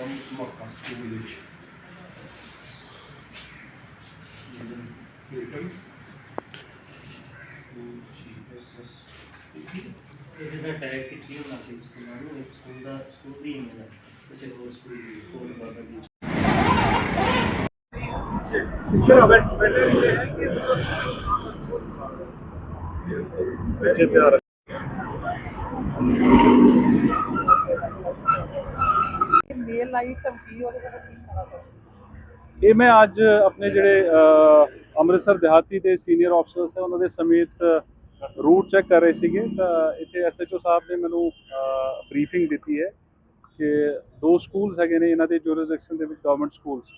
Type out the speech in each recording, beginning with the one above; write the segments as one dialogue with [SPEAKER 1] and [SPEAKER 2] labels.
[SPEAKER 1] ਰਾਮ ਧਮਾਕਾ ਸਕੂਲ ਵਿੱਚ ਰਿਟਨ ਜੀਐਸਐਸ
[SPEAKER 2] ਇਹ ਜਿਹੜਾ ਟੈਗ ਕੀਤੀ ਉਹਨਾਂ ਦੇ ਸਕੂਲਾਂ ਨੂੰ ਇੱਕ ਸਕੂਲ ਦਾ ਸਕੂਲ ਦੀ ਈਮੇਲ ਹੈ ਕਿਸੇ ਹੋਰ ਸਕੂਲ ਦੀ ਹੋਰ ਬਾਬਾ ਦੀ
[SPEAKER 1] ਪਿੱਛੇ ਪਿਆਰ
[SPEAKER 3] ਮੇਲ ਧਮਕੀ ਉਹਦੇ ਬਾਰੇ ਕੀ ਕਹਿਣਾ
[SPEAKER 4] ਇਹ ਮੈਂ ਅੱਜ ਆਪਣੇ ਜਿਹੜੇ ਅੰਮ੍ਰਿਤਸਰ ਦਿਹਾਤੀ ਦੇ ਸੀਨੀਅਰ ਅਫਸਰਸ ਹੈ, ਉਹਨਾਂ ਦੇ ਸਮੇਤ ਰੂਟ ਚੈੱਕ ਕਰ ਰਹੇ ਸੀਗੇ। ਤਾਂ ਇੱਥੇ ਐਸਐਚਓ ਸਾਹਿਬ ਨੇ ਮੈਨੂੰ ਬਰੀਫਿੰਗ ਦਿੱਤੀ ਹੈ ਕਿ ਦੋ ਸਕੂਲਸ ਹੈਗੇ ਨੇ ਇਹਨਾਂ ਦੇ ਜੁਰਿਸਡਿਕਸ਼ਨ ਦੇ ਵਿੱਚ ਗਵਰਨਮੈਂਟ ਸਕੂਲਸ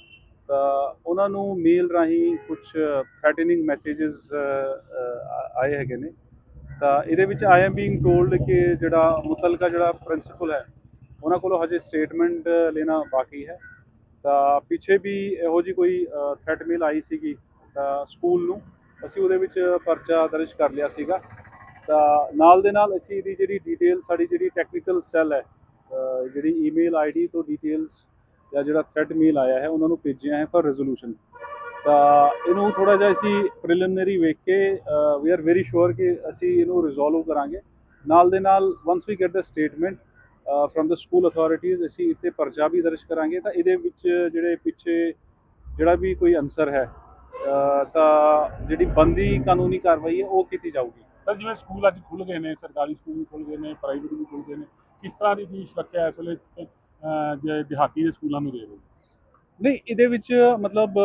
[SPEAKER 4] ਤਾਂ ਉਹਨਾਂ ਨੂੰ ਮੇਲ ਰਾਹੀਂ ਕੁਝ ਥ੍ਰੈਟਨਿੰਗ ਮੈਸੇजेस ਆਏ ਹੈਗੇ ਨੇ। ਤਾਂ ਇਹਦੇ ਵਿੱਚ ਆਈ ਐਮ ਬੀਇੰਗ ਟੋਲਡ ਕਿ ਜਿਹੜਾ ਮੁਤਲਕਾ ਜਿਹੜਾ ਪ੍ਰਿੰਸੀਪਲ ਹੈ ਉਹਨਾਂ ਕੋਲੋਂ ਹਜੇ ਸਟੇਟਮੈਂਟ ਲੈਣਾ ਬਾਕੀ ਹੈ। ਤਾਂ ਪਿੱਛੇ ਵੀ ਇਹੋ ਜੀ ਕੋਈ ਥ੍ਰੈਟ ਮੇਲ ਆਈ ਸੀਗੀ ਤਾਂ ਸਕੂਲ ਨੂੰ, ਅਸੀਂ ਉਹਦੇ ਵਿੱਚ ਪਰਚਾ ਦਰਜ ਕਰ ਲਿਆ ਸੀਗਾ। ਤਾਂ ਨਾਲ ਦੇ ਨਾਲ ਅਸੀਂ ਇਹਦੀ ਜਿਹੜੀ ਡਿਟੇਲ ਸਾਡੀ ਜਿਹੜੀ ਟੈਕਨੀਕਲ ਸੈੱਲ ਹੈ ਜਿਹੜੀ ਈਮੇਲ ਆਈਡੀ ਤੋਂ ਡਿਟੇਲਸ ਜਾਂ ਜਿਹੜਾ ਥ੍ਰੈਟ ਮੇਲ ਆਇਆ ਹੈ, ਉਹਨਾਂ ਨੂੰ ਭੇਜਿਆ ਹੈ ਫॉर ਰੈਜ਼ੋਲੂਸ਼ਨ ਤਾਂ ਇਹਨੂੰ ਥੋੜਾ ਜਿਹਾ ਅਸੀਂ ਪ੍ਰੀਲਿਮਿਨਰੀ ਵੇਖ ਕੇ ਵੀ ਆਰ ਵੈਰੀ ਸ਼ੋਰ ਕਿ ਅਸੀਂ ਇਹਨੂੰ ਰਿਜ਼ੋਲਵ ਕਰਾਂਗੇ। ਨਾਲ ਦੇ ਨਾਲ once we get the statement from the school authorities ਅਸੀਂ ਇੱਥੇ ਪਰਚਾ ਵੀ ਦਰਜ ਕਰਾਂਗੇ ਤਾਂ ਇਹਦੇ ਵਿੱਚ ਜਿਹੜੇ ਪਿੱਛੇ ਜਿਹੜਾ ਵੀ ਕੋਈ ਅਨਸਰ ਹੈ ਤਾਂ ਜਿਹੜੀ ਬੰਦੀ ਕਾਨੂੰਨੀ ਕਾਰਵਾਈ ਹੈ ਉਹ ਕੀਤੀ ਜਾਊਗੀ।
[SPEAKER 5] ਸਰ ਜਿਵੇਂ ਸਕੂਲ ਅੱਜ ਖੁੱਲ ਗਏ ਨੇ ਸਰਕਾਰੀ ਸਕੂਲ ਵੀ ਖੁੱਲ ਗਏ ਨੇ ਪ੍ਰਾਈਵੇਟ ਵੀ ਖੁੱਲ ਗਏ ਨੇ ਕਿਸ ਤਰ੍ਹਾਂ ਦੀ ਤੁਸੀਂ ਸੁਰੱਖਿਆ ਇਸ ਵੇਲੇ ਜੇ ਦਿਹਾਤੀ ਦੇ ਸਕੂਲਾਂ ਨੂੰ ਦੇ ਰਹੇ
[SPEAKER 4] ਨਹੀਂ ਇਹਦੇ ਵਿੱਚ ਮਤਲਬ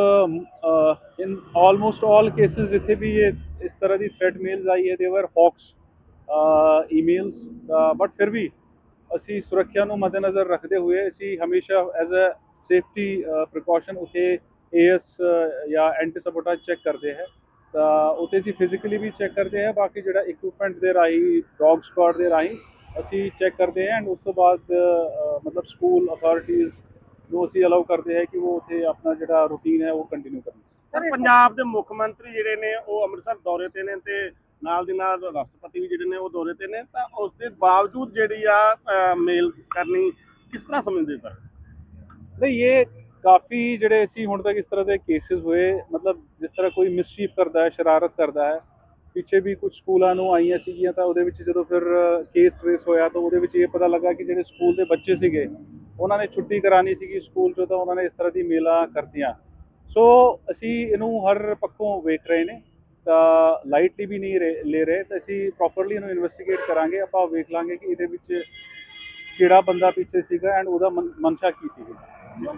[SPEAKER 4] ਇਨ ਆਲਮੋਸਟ ਆਲ ਕੇਸਿਸ ਜਿੱਥੇ ਵੀ ਇਹ ਇਸ ਤਰ੍ਹਾਂ ਦੀ ਥ੍ਰੈਟ ਮੇਲਸ ਆਈ ਹੈ ਦੇ ਵਰ ਹੌਕਸ ਈਮੇਲਸ ਬਟ ਫਿਰ ਵੀ ਅਸੀਂ ਸੁਰੱਖਿਆ ਨੂੰ ਮੱਦੇਨਜ਼ਰ ਰੱਖਦੇ ਹੋਏ ਅਸੀਂ ਹਮੇਸ਼ਾ ਐਜ਼ ਅ ਸੇਫਟੀ ਪ੍ਰੀਕਾਸ਼ਨ ਉਥੇ ਏਐਸ ਜਾਂ ਐਂਟੀ ਸਬੋਟਾਜ ਚੈੱਕ ਕਰਦੇ ਹੈ। ਤਾਂ ਉਥੇ ਅਸੀਂ ਫਿਜ਼ੀਕਲੀ ਵੀ ਚੈੱਕ ਕਰਦੇ ਹੈ, ਬਾਕੀ ਜਿਹੜਾ ਇਕਵਿਪਮੈਂਟ ਦੇ ਰਾਹੀਂ ਡੌਗ ਸਕਾਡ ਦੇ ਰਾਹੀਂ ਅਸੀਂ ਚੈੱਕ ਕਰਦੇ ਹਾਂ ਐਂਡ ਉਸ ਤੋਂ ਬਾਅਦ ਮਤਲਬ ਸਕੂਲ ਅਥਾਰਟੀਜ਼ ਨੂੰ ਅਸੀਂ ਅਲਾਉ ਕਰਦੇ ਹੈ ਕਿ ਉਹ ਉੱਥੇ ਆਪਣਾ ਜਿਹੜਾ ਰੂਟੀਨ ਹੈ ਉਹ ਕੰਟੀਨਿਊ ਕਰਨ।
[SPEAKER 6] ਸਰ, ਪੰਜਾਬ ਦੇ ਮੁੱਖ ਮੰਤਰੀ ਜਿਹੜੇ ਨੇ, ਉਹ ਅੰਮ੍ਰਿਤਸਰ ਦੌਰੇ ਤੇ ਨੇ ਤੇ ਨਾਲ ਦੀ ਨਾਲ ਰਾਸ਼ਟਰਪਤੀ ਵੀ ਜਿਹੜੇ ਨੇ ਉਹ ਦੌਰੇ ਤੇ ਨੇ, ਤਾਂ ਉਸ ਦੇ ਬਾਵਜੂਦ ਜਿਹੜੀ ਆ ਮੇਲ ਕਰਨੀ ਕਿਸ ਤਰ੍ਹਾਂ ਸਮਝਦੇ ਸਰ?
[SPEAKER 4] ਨਹੀਂ, ਇਹ ਕਾਫੀ ਜਿਹੜੇ ਅਸੀਂ ਹੁਣ ਤੱਕ ਇਸ ਤਰ੍ਹਾਂ ਦੇ ਕੇਸਿਸ ਹੋਏ, ਮਤਲਬ ਜਿਸ ਤਰ੍ਹਾਂ ਕੋਈ ਮਿਸਚੀਫ ਕਰਦਾ ਹੈ, ਸ਼ਰਾਰਤ ਕਰਦਾ ਹੈ, ਪਿੱਛੇ ਵੀ ਕੁਝ ਸਕੂਲਾਂ ਨੂੰ ਆਈਆਂ ਸੀਗੀਆਂ, ਤਾਂ ਉਹਦੇ ਵਿੱਚ ਜਦੋਂ ਫਿਰ ਕੇਸ ਟ੍ਰੇਸ ਹੋਇਆ, ਤਾਂ ਉਹਦੇ ਵਿੱਚ ਇਹ ਪਤਾ ਲੱਗਾ ਕਿ ਜਿਹੜੇ ਸਕੂਲ ਦੇ ਬੱਚੇ ਸੀਗੇ, ਉਹਨਾਂ ਨੇ ਛੁੱਟੀ ਕਰਾਣੀ ਸੀਗੀ ਸਕੂਲ ਚੋਂ, ਤਾਂ ਉਹਨਾਂ ਨੇ ਇਸ ਤਰ੍ਹਾਂ ਦੀ ਮੇਲਾ ਕਰਤੀਆਂ। ਸੋ ਅਸੀਂ ਇਹਨੂੰ ਹਰ ਪੱਖੋਂ ਵੇਖ ਰਹੇ ਨੇ। ਤਾਂ ਲਾਈਟਲੀ ਵੀ ਨਹੀਂ ਲੈ ਰਹੇ ਤਾਂ ਅਸੀਂ ਪ੍ਰੋਪਰਲੀ ਇਹਨੂੰ ਇਨਵੈਸਟੀਗੇਟ ਕਰਾਂਗੇ ਆਪਾਂ ਵੇਖ ਲਾਂਗੇ ਕਿ ਇਹਦੇ ਵਿੱਚ ਕਿਹੜਾ ਬੰਦਾ ਪਿੱਛੇ ਸੀਗਾ ਐਂਡ ਉਹਦਾ ਮਨ- ਮਨਸ਼ਾ ਕੀ ਸੀਗੀ।
[SPEAKER 3] ਸਰ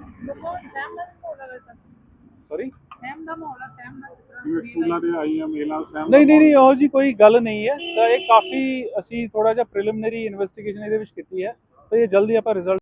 [SPEAKER 4] ਸੌਰੀ
[SPEAKER 3] ਸਹਿਮ ਦਾ ਮਾਹੌਲ ਹੈ ਸਹਿਮ ਦਾ
[SPEAKER 5] ਜਿਵੇਂ ਸਕੂਲਾਂ ਦੇ ਆਈਆਂ ਮੇਲਾਂ ਸਹਿਮ
[SPEAKER 4] ਨਹੀਂ ਨਹੀਂ ਨਹੀਂ ਉਹ ਜੀ ਕੋਈ ਗੱਲ ਨਹੀਂ ਹੈ। ਤਾਂ ਇਹ ਕਾਫੀ ਅਸੀਂ ਥੋੜਾ ਜਿਹਾ ਪ੍ਰੀਲਿਮਿਨਰੀ ਇਨਵੈਸਟੀਗੇਸ਼ਨ ਇਹਦੇ ਵਿੱਚ ਕੀਤੀ ਹੈ। ਤਾਂ ਇਹ ਜਲਦੀ ਆਪਾਂ ਰਿਜ਼ਲਟ